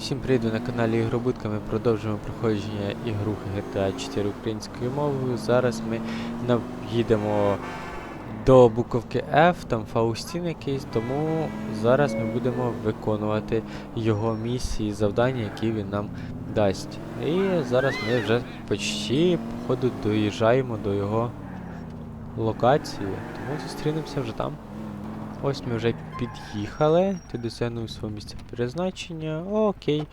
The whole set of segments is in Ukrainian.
Всім привіт, ви на каналі Ігробудка. Ми продовжуємо проходження ігрухи GTA 4 українською мовою. Зараз ми їдемо до буковки F, там Фаустін якийсь, тому зараз ми будемо виконувати його місії, завдання, які він нам дасть. І зараз ми вже почти, походу, доїжджаємо до його локації, тому зустрінемося вже там. Ось ми вже під'їхали. Ти досягнув свого місця призначення. О, окей.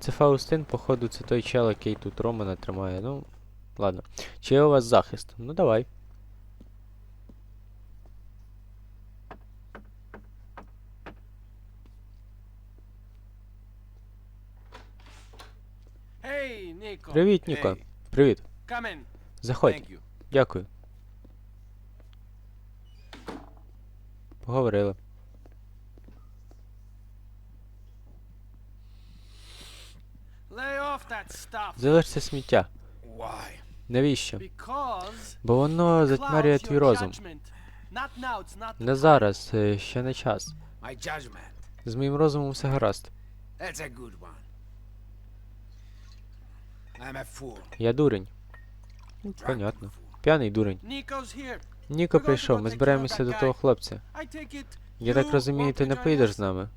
Це Фаустин, походу, це той чел, який тут Романа тримає. Ну, ладно. Чи є у вас захист? Ну давай. Привіт, Ніко. Привіт. Заходь. Дякую. Поговорили. Lay off that stuff. Залиш це сміття. Навіщо? Бо воно затьмарює твій розум. Не зараз, е, ще не час. З моїм розумом все гаразд. Я дурень. Понятно. П'яний дурень. Ніко прийшов, ми збираємося до того хлопця. Я так розумію, ти не поїдеш з нами.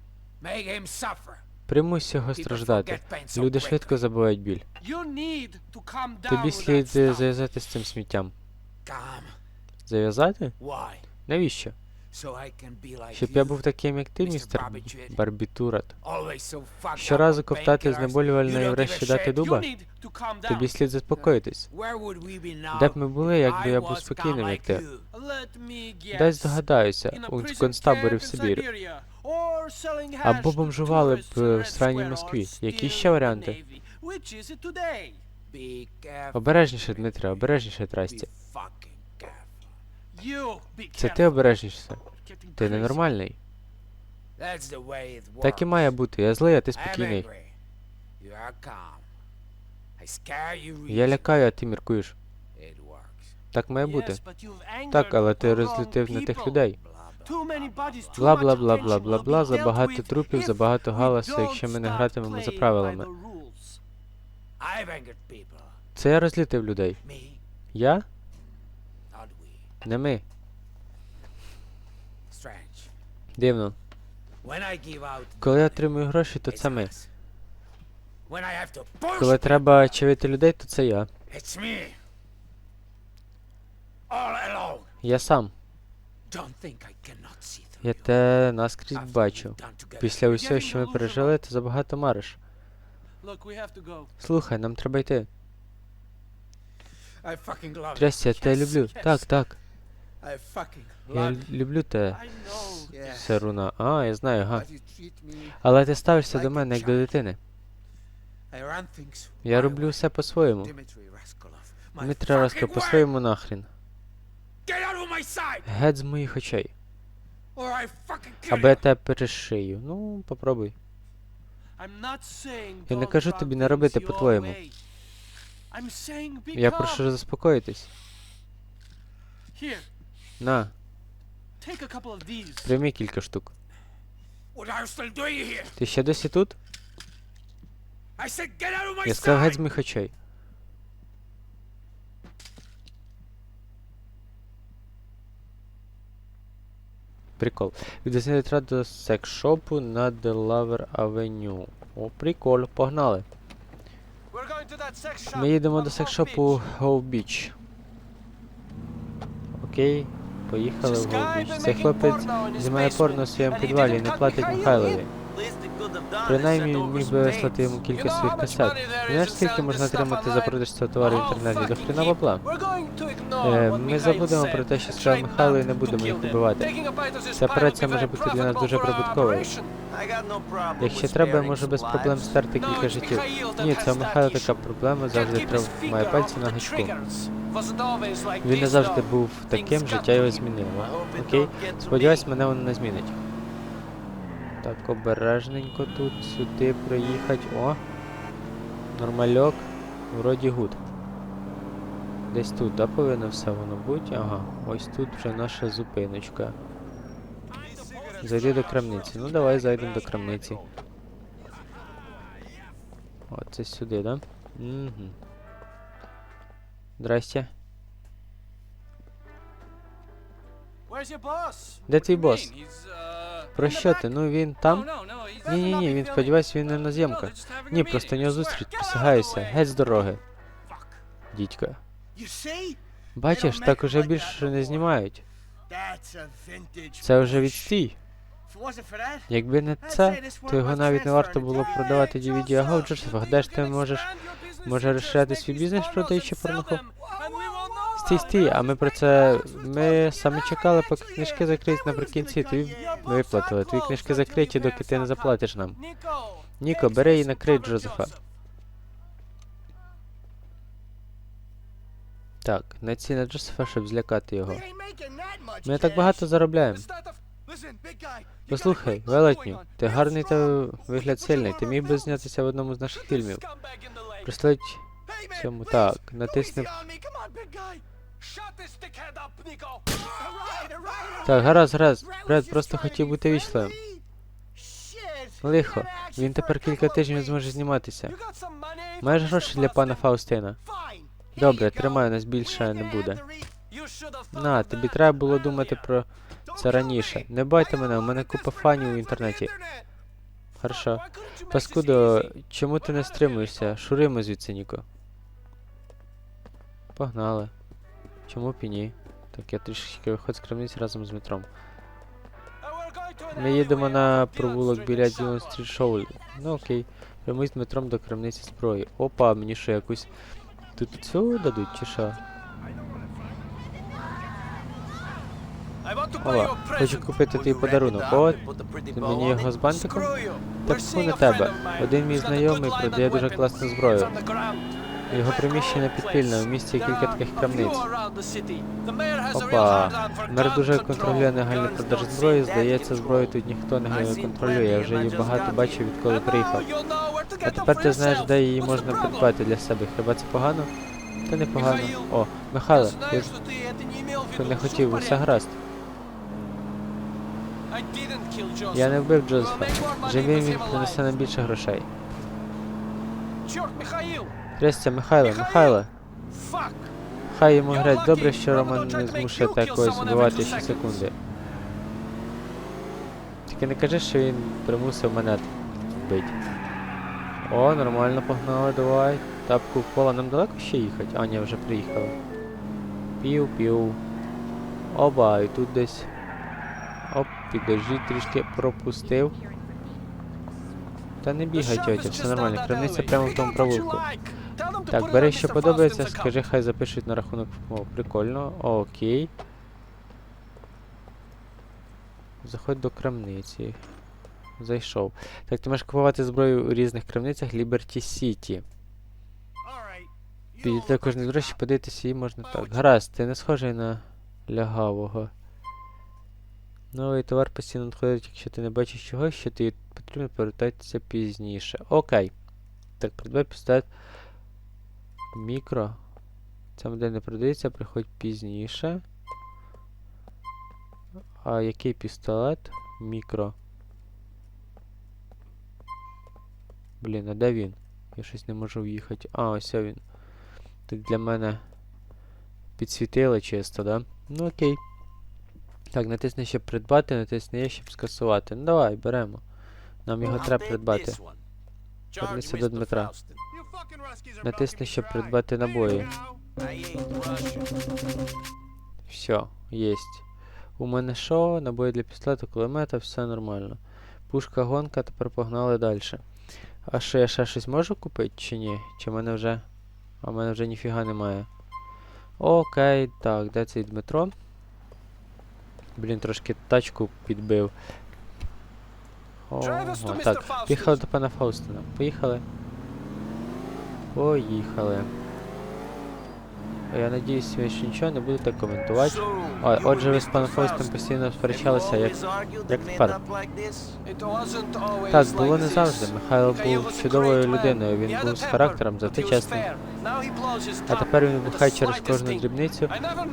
Примусь його страждати. Люди швидко забувають біль. Тобі слід зав'язати з цим сміттям. Зав'язати? Навіщо? Щоб я був таким, як ти, містер. Барбітурат. Щоразу ковтати знеболювальне і врешті дати дуба? Тобі слід заспокоїтись. Де б ми були, якби я був спокійним, як ти? Дай здогадаюся, у концтаборі в Сибірі. Або бомжували б е, в сраній Москві. Які ще варіанти? Обережніше, Дмитре, обережніше, Трасті. Це ти обережніше. Ти ненормальний. Так і має бути. Я злий, а ти спокійний. Я лякаю, а ти міркуєш. Так має бути. Так, але ти розлютив не тих людей. Бла бла бла бла бла бла, забагато трупів, забагато галасу, якщо ми не гратимемо за правилами. Це я розлютив людей. Я? Не ми. Дивно. Коли я отримую гроші, то це ми. Коли треба чавити людей, то це я. Я сам. Я те наскрізь бачу. Після усього, що ми пережили, ти забагато мариш. Слухай, нам треба йти. Трясся, я тебе люблю. Так, так. Я люблю know. Саруна. А, я знаю, га. Але ти ставишся до мене як до дитини. Я роблю все по-своєму. Дмитро Раско, по-своєму нахрін. Геть з моїх очей. Або я тебе перешию. Ну, попробуй. Я не кажу тобі не робити по-твоєму. Я прошу заспокоїтись. На, прийми кілька штук. Ти ще досі тут? Я сказав геть з моїх очей. Прикол. Відвезли трат до секс-шопу на Delaware Avenue. О, прикол, погнали. Ми їдемо до Beach. Hove Beach. Окей, поїхали в Beach. Цей хлопець знімає порно в basement, своєму підвалі і не платить Михайлові. Принаймні міг би вислати йому кілька своїх касет. Знаєш, скільки можна отримати за продаж цього товару в інтернеті? До heap. бабла. Е, Ми забудемо про те, що сказав Михайло, і не будемо їх убивати. Ця операція може бути для нас дуже прибутковою. Якщо треба, може без проблем стерти кілька життів. Ні, це у Михайла така проблема, завжди his тримає пальці на гачку. Він не завжди був таким, життя його змінило. Окей? Сподіваюсь, мене воно не змінить. Так, обережненько тут, сюди проїхати. О! Нормальок. Вроді гуд. Десь тут, да, повинно все воно бути? Ага, ось тут вже наша зупиночка. Зайди до крамниці. Ну давай зайдемо до крамниці. О, це сюди, да? Угу. Здрасте. Де твій бос? Mean? He's, uh, Про in the що back. ти? Ну він там? Ні, ні, ні, він сподіваюся, він не на зйомках. Ні, просто нього зустріч, присягаюся. Геть з дороги, Fuck. дідько. Бачиш, так уже більше не знімають. Це вже відстій. Якби не це, то його навіть не варто було б продавати DVD, а го, Джозеф, де ж ти можеш, може розширяти свій бізнес, продаючи порноху? Стій, стій, а ми про це, ми саме чекали, поки книжки закриють наприкінці, тобі виплатили, твої книжки закриті, доки ти не заплатиш нам. Ніко, бери і накрий Джозефа. Так, наці на Джозефа, щоб злякати його. Ми так багато заробляємо. Послухай, велетню, ти гарний та вигляд сильний, ти міг би знятися в одному з наших фільмів. Прислать цьому так, натисни. Так, гаразд, гаразд. Бред просто хотів бути вічливим. Лихо, він тепер кілька тижнів не зможе зніматися. Маєш гроші для пана Фаустина? Добре, тримай, нас більше не буде. На, тобі треба було думати про це раніше. Не байте мене, у мене купа фанів у інтернеті. Хорошо. Паскудо, чому ти не стримуєшся? Шуримо звідси, Ніко. Погнали. Чому б і ні? Так, я трішки виходь з крамниці разом з метром. Ми їдемо на провулок біля Ділон Стріт Шоу. Ну окей. Прямуй з метром до крамниці зброї. Опа, мені що якусь. Тут цю дадуть чи що? Ова, хочу купити твій подарунок. О, ти мені його з бантиком? Так фу на тебе. Один мій знайомий продає дуже класну зброю. Його приміщення підпільне, в місті кілька таких крамниць. Опа, мер дуже контролює негальний продаж зброї. Здається, зброю тут ніхто не контролює. Я вже її багато бачив, відколи приїхав. А тепер ти знаєш, де її можна придбати для себе. Хіба це погано? Та не погано. О, Михайло, ти ж ти не хотів, усе гаразд. Я не вбив Джозефа. Живим він принесе нам більше грошей. Чорт, Михаїл! Трясся, Михайло, Михайло. Хай йому греть добре, що Роман не змушує когось вбивати ще секунди. Тільки не кажи, що він примусив мене вбити. О, нормально погнали, давай. Тапку в поле. Нам далеко ще їхати? А, ні, вже приїхали. Пів-пів. Оба, і тут десь. Оп, підожди, трішки пропустив. Та не бігай, тьотя, все нормально. Крамниця прямо в тому провулку. Так, бери, що подобається, скажи, хай запишуть на рахунок. О, прикольно. Окей. Заходь до крамниці. Зайшов. Так, ти можеш купувати зброю у різних крамницях Liberty City. Підійти кожен гроші, подивитися її можна так. Гаразд, ти не схожий на лягавого. Новий товар постійно надходить, якщо ти не бачиш чогось, що тобі потрібно повертатися пізніше. Окей. Так, придбай пістолет. Мікро. Ця модель не продається, приходь пізніше. А який пістолет? Мікро. Блін, а де він? Я щось не можу в'їхати. А, ось він. Так для мене підсвітило чисто, да? Ну окей. Так, натисни щоб придбати, натисни є, щоб скасувати. Ну давай, беремо. Нам його треба придбати. Вернися до Дмитра. Натисни, щоб придбати набої. Все, єсть. У мене що? Набої для пістолета, кулемета, все нормально. Пушка гонка, тепер погнали далі. А що, я ще щось можу купити чи ні? Чи мене вже. А в мене вже ніфіга немає. Окей, так, де цей Дмитро? Блін, трошки тачку підбив. Ого, так, поїхали до пана Фаустина. Поїхали. Поїхали. Я надіюсь, ви ще нічого не будете коментувати. Ой, отже, ви з паном Фостом постійно сперечалися, як. як тепер? Так, було не завжди. Михайло був чудовою людиною, він був з характером, зате чесним. А тепер він вибухає через кожну дрібницю.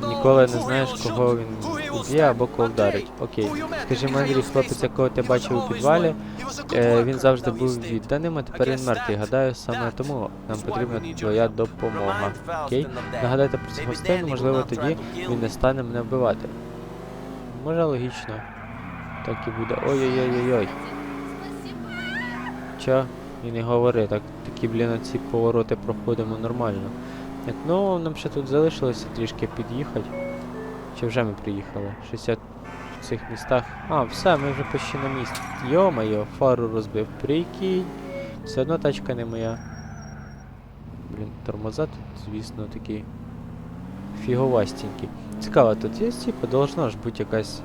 Ніколи не знаєш, кого він уб'є або кого вдарить. Окей. Скажімо, Андрій, хлопець, якого ти бачив у підвалі, е, він завжди був відданим, а тепер він мертвий. Гадаю, саме тому нам потрібна твоя допомога. Окей? Нагадайте про then he можливо, тоді він не стане мене вбивати. Може логічно. Так і буде. Ой-ой-ой-ой-ой. Чо? І не говори, так такі, блін, ці повороти проходимо нормально. Так, ну нам ще тут залишилося трішки під'їхати. Чи вже ми приїхали? Щось я в цих містах. А, все, ми вже почти на місці. Йо-моє, фару розбив. Прикинь. Все одно тачка не моя. Блін, тормоза тут, звісно, такі фіговастенькі. Цікаво, тут є типу, должна ж бути якась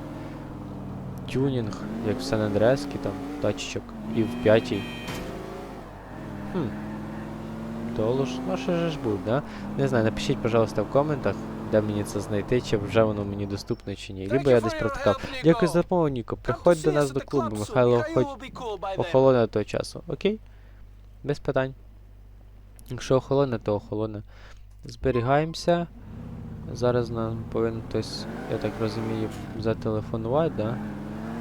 тюнінг, як в Сан Андреаскі, там, тачечок, і в п'ятій. Хм. Должна ще ж бути, да? Не знаю, напишіть, пожалуйста, в коментах, де мені це знайти, чи вже воно мені доступно, чи ні. Либо я десь протикав. Дякую за допомогу, Ніко. Приходь до нас до клубу, Михайло хоч охолоне до того часу. Окей? Без питань. Якщо охолоне, то охолоне. Зберігаємося. Зараз нам повинен хтось, я так розумію, зателефонувати, да?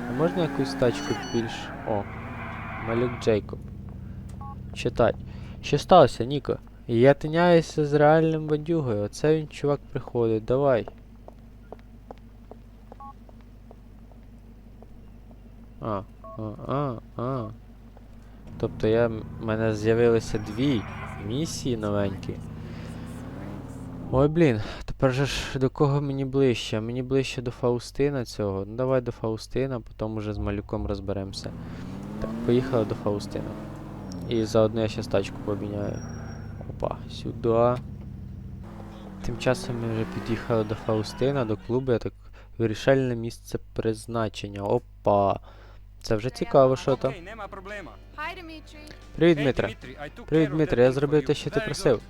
А можна якусь тачку більш. О. Малюк Джейкоб. Читать. Що сталося, Ніко? Я тиняюся з реальним бандюгою. Оце він чувак приходить. Давай. А, а, а, а. Тобто я. в мене з'явилися дві місії новенькі. Ой, блін, тепер же ж до кого мені ближче? Мені ближче до Фаустина цього. Ну давай до Фаустина, потім уже з малюком розберемося. Так, поїхали до Фаустина. І заодно я ще тачку поміняю. Опа, сюди. Тим часом ми вже під'їхали до Фаустина, до клубу, я так. Вирішальне місце призначення. Опа. Це вже цікаво, що там. Привіт, Дмитре. Привіт, Дмитре, я зробив те, що ти просив.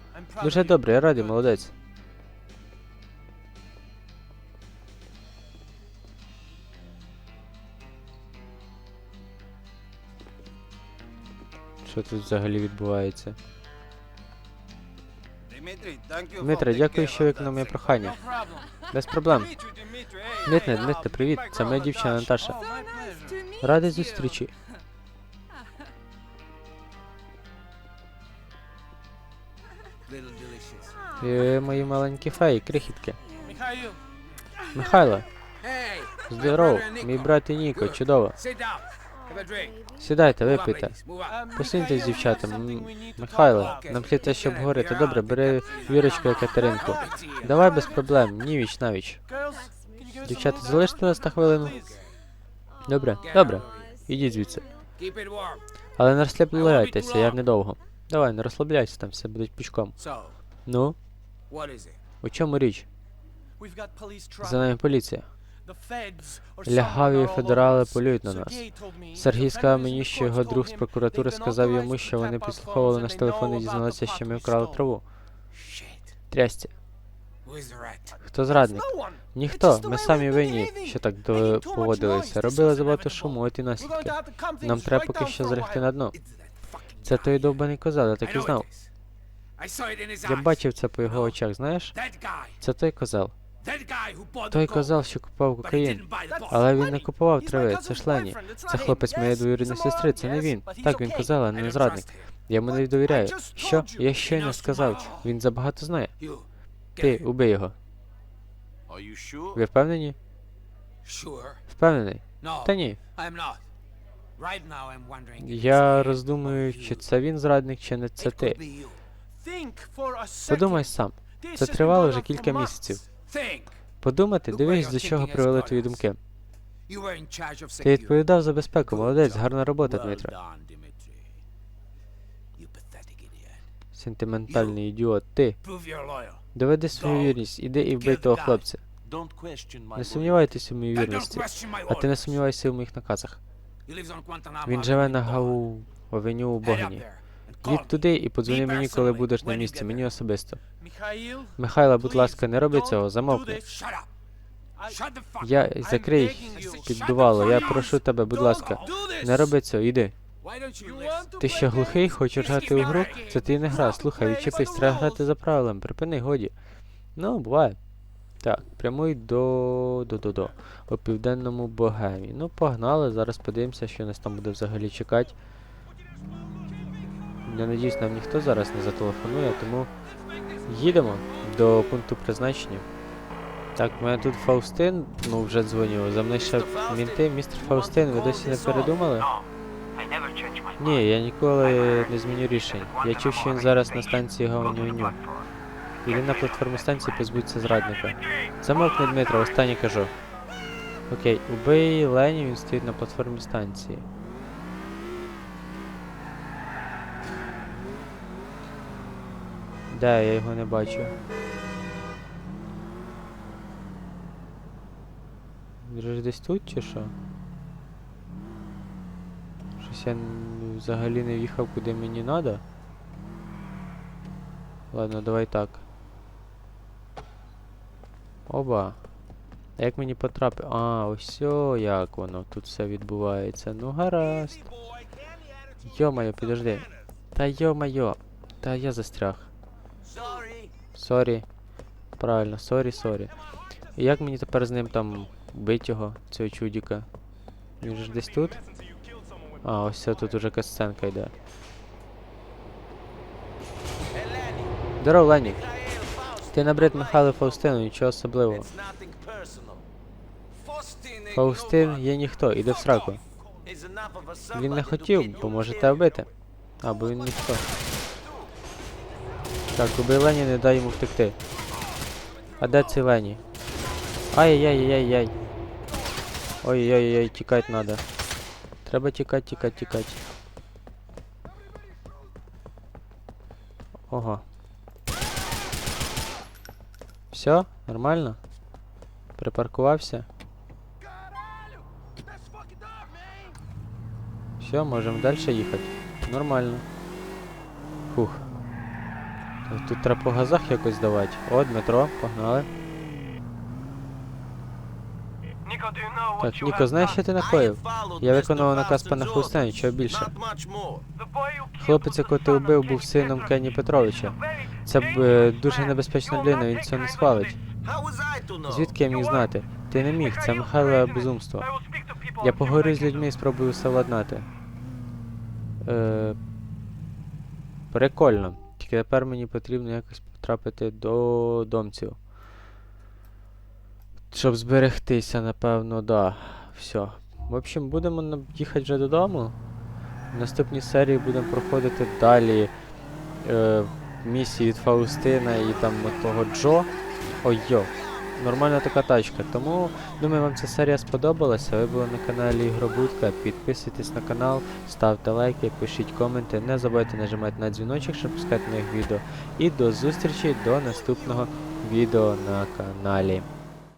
Дуже добре, я радий, молодець. Що тут взагалі відбувається? Дмитре, дякую, що виконав моє прохання. Без проблем. Дмитре, Дмитре, привіт. Це моя дівчина Наташа. Радий зустрічі. Little. Е, мої маленькі феї, крихітки. Михайло, Hey, здоров, мій брат і Ніко, чудово. Сідайте, випийте. Посуньтесь, дівчата. Михайло, нам слід те, щоб говорити. Добре, бери вірочку і Катеринку. Давай без проблем, навіч. Give us a Дівчата, залиште нас на хвилину. Добре, добре. Ідіть звідси. Але не розслабляйтеся, я недовго. Давай, не розслабляйся, там все буде пічком. Ну, у чому річ? За нами поліція. Лягаві федерали полюють на нас. Сергій сказав мені, що його друг з прокуратури сказав йому, що вони підслуховували наш телефон і дізналися, що ми вкрали траву. Трясті. Хто зрадник? Ніхто, ми самі винні, що так поводилися. Робили забагато шуму, от і наслідки. Нам треба поки що while. на дно. Це той довбаний козел, я так і знав. Я бачив це по його очах, знаєш? Це той козел. Той coke. що купував кокаїн. Але він не купував трави, це ж Лені. boyfriend. It's Це хлопець моєї двоюрідної сестри, це не він. Так, він okay. козел, а I не зрадник. Я йому не довіряю. Що? Я щойно knows сказав. Він забагато знає. Ти, убий його. Ви впевнені? Впевнений? Та ні. Я роздумую, чи це він зрадник, чи не це ти. Подумай сам. Це тривало вже кілька місяців. Подумати, дивись, до чого привели твої думки. Ти відповідав за безпеку, молодець, гарна робота, Дмитро. Сентиментальний ідіот, ти. Доведи свою вірність, іди і вбий того хлопця. Не сумнівайтеся в моїй вірності. А ти не сумнівайся в моїх наказах. Він живе на. Гау авеню у Head Їдь туди і подзвони мені, коли будеш на місці, мені особисто. Михайла, будь ласка, не роби цього, замовкни. Я закрий піддувало, я прошу тебе, будь ласка. Не роби цього, іди. Ти що глухий? Хочеш грати у гру? Це ти не гра. Слухай, відчепись, треба грати за правилами. Припини, годі. Ну, буває. Так, прямуй до. до до до. У південному Богемі. Ну, погнали, зараз подивимося, що нас там буде взагалі чекати. Я надіюсь, нам ніхто зараз не зателефонує, тому їдемо до пункту призначення. Так, в мене тут Фаустин, ну вже дзвонив. За мною ще мінти. Містер Фаустин, ви досі не передумали? Ні, я ніколи не зміню рішень. Я чув, що він зараз на станції Гауню-Ню. Іди на платформу станції, позбудься зрадника. Замовкни, Дмитро, останнє кажу. Окей, убий Лені, він стоїть на платформі станції. Де, я його не бачу. Він же ж десь тут чи що? Щось я взагалі не в'їхав куди мені надо. Ладно, давай так. Оба. А як мені потрапити? А, ось як воно тут все відбувається. Ну гаразд. Йо-моє, підожди. Та йо-моє. Та я застряг. Сорі. Правильно, сорі, сорі. І як мені тепер з ним там бить його, цього чудіка? Він же десь тут? А, ось це тут уже касценка йде. Здоров, Лені. Ти набрид Михайло Фаустину, нічого особливого. Фаустин є ніхто, іде в сраку. Він не хотів, бо може тебе вбити. А, бо він ніхто. Так, убий Лені, не дай йому втекти. А де цей Лені? Ай-яй-яй-яй-яй. Ой-ой-ой, тікати надо. Треба тікати, тікати, тікати. Ого. Все, нормально? Припаркувався? Все, можемо далі їхати. Нормально. Фух. Тут треба по газах якось давати. О, Дмитро, погнали. Так, Ніко, знаєш, що ти накоїв? Я виконував наказ пана Хустена, нічого більше. Хлопець, якого ти вбив, був сином Кені Петровича. Це б дуже небезпечна людина, він цього не схвалить. Звідки я міг знати? Ти не міг, це Михайло безумство. Я поговорю з людьми і спробую все владнати. Е, прикольно. Тільки тепер мені потрібно якось потрапити до домців. Щоб зберегтися, напевно, да. Все. В общем, будемо їхати вже додому. В наступній серії будемо проходити далі е, місії від Фаустина і там того Джо. Ой йо. Нормальна така тачка. Тому думаю, вам ця серія сподобалася. Ви були на каналі Ігробудка. Підписуйтесь на канал, ставте лайки, пишіть коменти. Не забувайте нажимати на дзвіночок, щоб пускати нових відео. І до зустрічі до наступного відео на каналі.